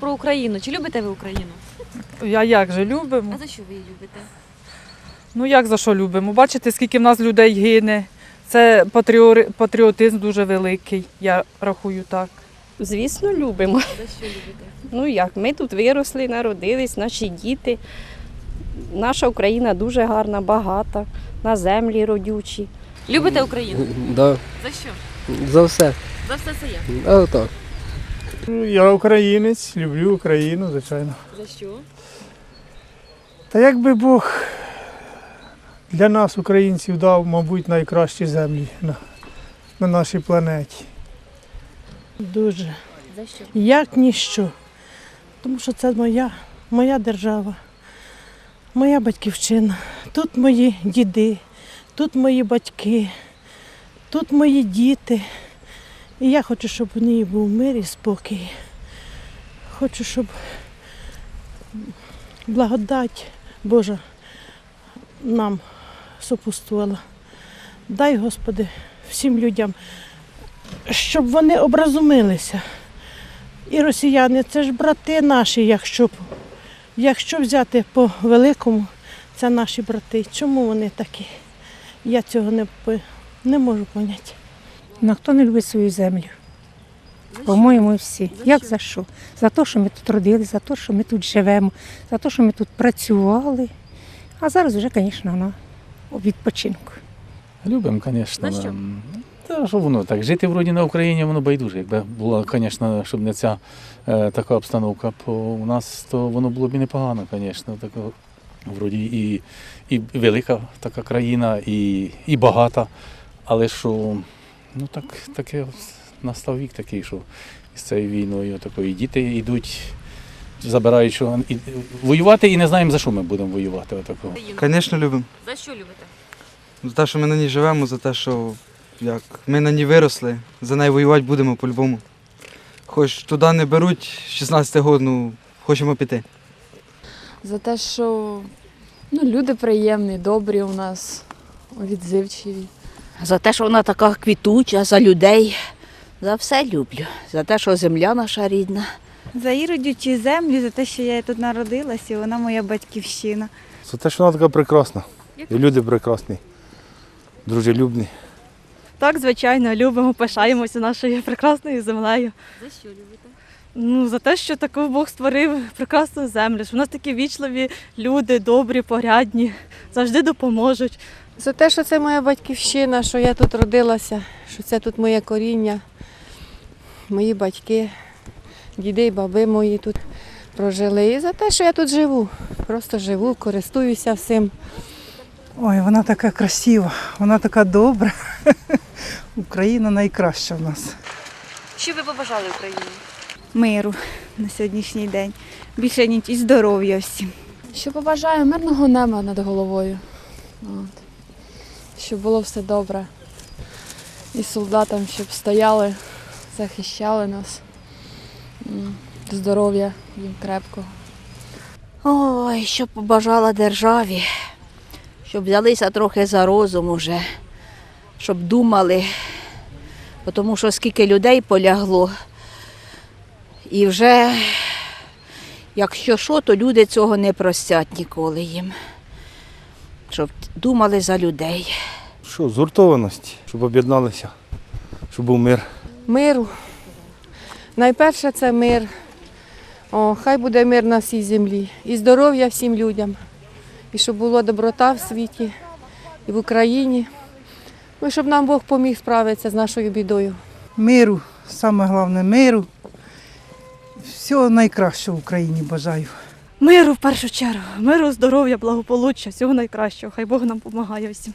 про Україну. Чи любите ви Україну? Я як же любимо? А за що ви її любите? Ну як за що любимо? Бачите, скільки в нас людей гине. Це патріори- патріотизм дуже великий, я рахую так. Звісно, любимо. За що любите? Ну як, ми тут виросли, народились, наші діти. Наша Україна дуже гарна, багата, на землі родючі. Любите Україну? Да, За що? за все. За все це як? А так. Ну, Я українець, люблю Україну, звичайно. За що? Та якби Бог для нас, українців, дав, мабуть, найкращі землі на, на нашій планеті. Дуже. За що? Як ніщо. Тому що це моя, моя держава, моя батьківщина. Тут мої діди, тут мої батьки, тут мої діти. І я хочу, щоб у неї був мир і спокій. Хочу, щоб благодать Божа нам сопутствувала. Дай, Господи, всім людям, щоб вони образумилися. І росіяни це ж брати наші, якщо, якщо взяти по великому, це наші брати. Чому вони такі? Я цього не, не можу поняти. Ну, хто не любить свою землю? По-моєму, всі. Як за що? За те, що ми тут родилися, за те, що ми тут живемо, за те, що ми тут працювали. А зараз вже, звісно, на відпочинку. Любимо, звісно. За що? Та що воно так? Жити вроді на Україні воно байдуже. Якби була, звісно, щоб не ця е, така обстановка, то у нас то воно було б і непогано, звісно. Вроді і, і велика така країна, і, і багата. Але що, ну так, таке настав вік такий, що з цією війною такої діти йдуть. Забирають, що і, воювати і не знаємо, за що ми будемо воювати. Отакого. Звісно, любимо. За що любите? За те, що ми на ній живемо, за те, що як, ми на ній виросли, за нею воювати будемо по-любому. Хоч туди не беруть 16 років, ну хочемо піти. За те, що ну, люди приємні, добрі у нас, відзивчиві. За те, що вона така квітуча, за людей. За все люблю. За те, що земля наша рідна. За її родючі землі, за те, що я тут народилася, і вона моя батьківщина. За те, що вона така прекрасна. І люди прекрасні, дружелюбні. Так, звичайно, любимо, пишаємося нашою прекрасною землею. За що любите? Ну, за те, що таку Бог створив прекрасну землю, що в нас такі вічливі люди, добрі, порядні, завжди допоможуть. За те, що це моя батьківщина, що я тут родилася, що це тут моє коріння, мої батьки, діди і баби мої тут прожили. І за те, що я тут живу. Просто живу, користуюся всім. Ой, вона така красива, вона така добра. Україна найкраща в нас. Що ви побажали Україні? Миру на сьогоднішній день. Більше ніч і здоров'я всім. Що побажаю мирного неба над головою. От. Щоб було все добре. І солдатам, щоб стояли, захищали нас. Здоров'я їм крепкого. Ой, що побажала державі, щоб взялися трохи за розум уже, щоб думали, тому що скільки людей полягло, і вже, якщо що, то люди цього не простять ніколи їм. Щоб думали за людей. Що, згуртованості, щоб об'єдналися, щоб був мир. Миру. Найперше це мир. О, хай буде мир на всій землі. І здоров'я всім людям. І щоб була доброта в світі і в Україні. Ну, і щоб нам Бог поміг справитися з нашою бідою. Миру, саме головне миру. Всього найкращого в Україні бажаю. Миру в першу чергу, миру, здоров'я, благополуччя, всього найкращого. Хай Бог нам допомагає всім.